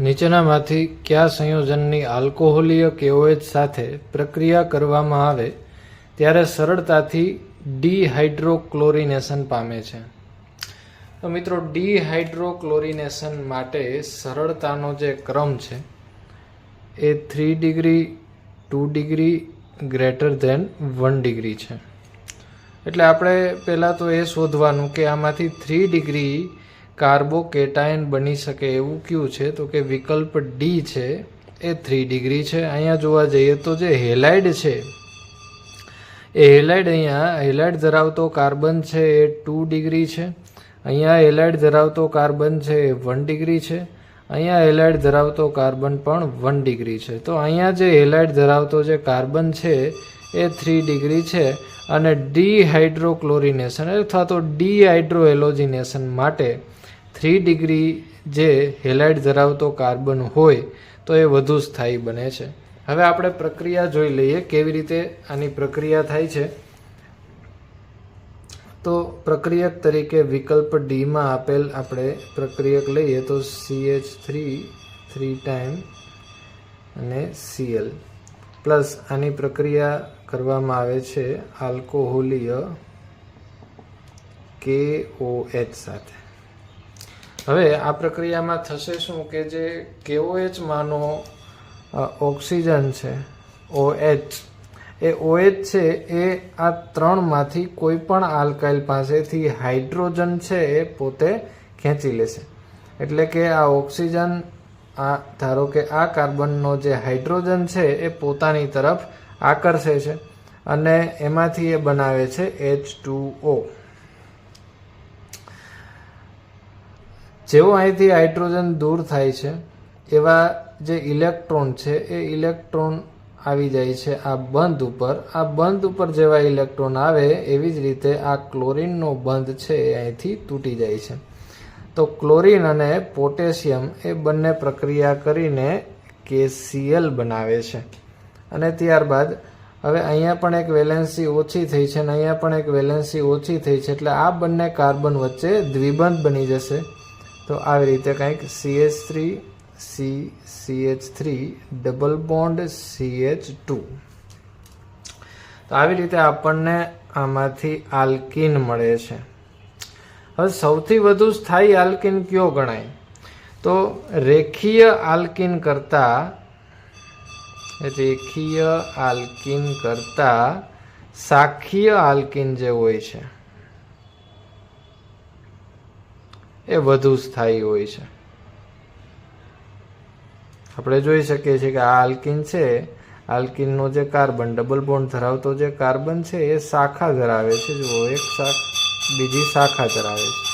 નીચેનામાંથી કયા સંયોજનની આલ્કોહોલીય કેઓએચ સાથે પ્રક્રિયા કરવામાં આવે ત્યારે સરળતાથી ડીહાઇડ્રોક્લોરિનેશન પામે છે. તો મિત્રો, ડીહાઇડ્રોક્લોરિનેશન માટે સરળતાનો જે ક્રમ છે એ three degree, two degree, greater than one degree છે. એટલે આપણે પહેલાં તો એ શોધવાનું કે આમાંથી થ્રી ડિગ્રી કાર્બોકેટાયન બની શકે એવું કયું છે? તો કે વિકલ્પ ડી છે, એ થ્રી ડિગ્રી છે. અહીંયા જોવા જઈએ તો જે હેલાઇડ છે, એ હેલાઇડ અહીંયા, હેલાઇડ ધરાવતો કાર્બન છે એ ટુ ડિગ્રી છે. અહીંયા હેલાઇડ ધરાવતો કાર્બન છે એ વન ડિગ્રી છે. અહીંયા હેલાઇડ ધરાવતો કાર્બન પણ વન ડિગ્રી છે. તો અહીંયા જે હેલાઇડ ધરાવતો જે કાર્બન છે, એ થ્રી ડિગ્રી છે અને ડીહાઇડ્રોક્લોરિનેશન અથવા તો ડીહાઇડ્રોએલોજિનેશન માટે થ્રી ડિગ્રી જે હેલાઇડ ધરાવતો કાર્બન હોય તો એ વધુ સ્થાયી બને છે. હવે આપણે પ્રક્રિયા જોઈ લઈએ કેવી રીતે આની પ્રક્રિયા થાય છે. તો પ્રક્રિયક તરીકે વિકલ્પ ડીમાં આપેલ આપણે પ્રક્રિયક લઈએ તો C H three three time અને સીએલ પ્લસ આની પ્રક્રિયા કરવામાં આવે છે આલ્કોહોલીય કે ઓ એચ સાથે. હવે આ પ્રક્રિયામાં થશે શું કે જે કેઓએચ માનો ઓક્સિજન છે, ઓએચ. એ ઓએચ છે, એ આ ત્રણમાંથી કોઈ પણ આલ્કાઇલ પાસેથી હાઇડ્રોજન છે એ પોતે ખેંચી લેશે. એટલે કે આ ઓક્સિજન, આ, ધારો કે આ કાર્બનનો જે હાઇડ્રોજન છે એ પોતાની તરફ આકર્ષે છે અને એમાંથી એ બનાવે છે એચ ટુ ઓ. જેવો અહીંથી હાઇડ્રોજન દૂર થાય છે, એવા જે ઇલેક્ટ્રોન છે, એ ઇલેક્ટ્રોન આવી જાય છે આ બંધ ઉપર. આ બંધ ઉપર જેવા ઇલેક્ટ્રોન આવે, એવી જ રીતે આ ક્લોરીનનો બંધ છે એ અહીંથી તૂટી જાય છે. તો ક્લોરીન અને પોટેશિયમ એ બંને પ્રક્રિયા કરીને કેસીએલ બનાવે છે. અને ત્યારબાદ હવે અહીંયા પણ એક વેલેન્સી ઓછી થઈ છે અને અહીંયા પણ એક વેલેન્સી ઓછી થઈ છે, એટલે આ બંને કાર્બન વચ્ચે દ્વિબંધ બની જશે. તો આવી રીતે કંઈક CH three C CH three double bond CH two તો આવી રીતે આપણને આમાંથી આલ્કિન મળે છે. હવે સૌથી વધુ સ્થાયી આલ્કિન કયો ગણાય? તો રેખીય આલ્કિન કરતા, રેખીય આલ્કિન કરતા શાખીય આલ્કિન જે હોય છે એ વધુ સ્થાયી હોય છે. આપણે જોઈ શકીએ છીએ કે આ આલ્કિન છે, આલ્કિનનો જે કાર્બન, ડબલ બોન્ડ ધરાવતો જે કાર્બન છે, એ શાખા ધરાવે છે. જુઓ, એક શાખ, બીજી શાખા ધરાવે છે.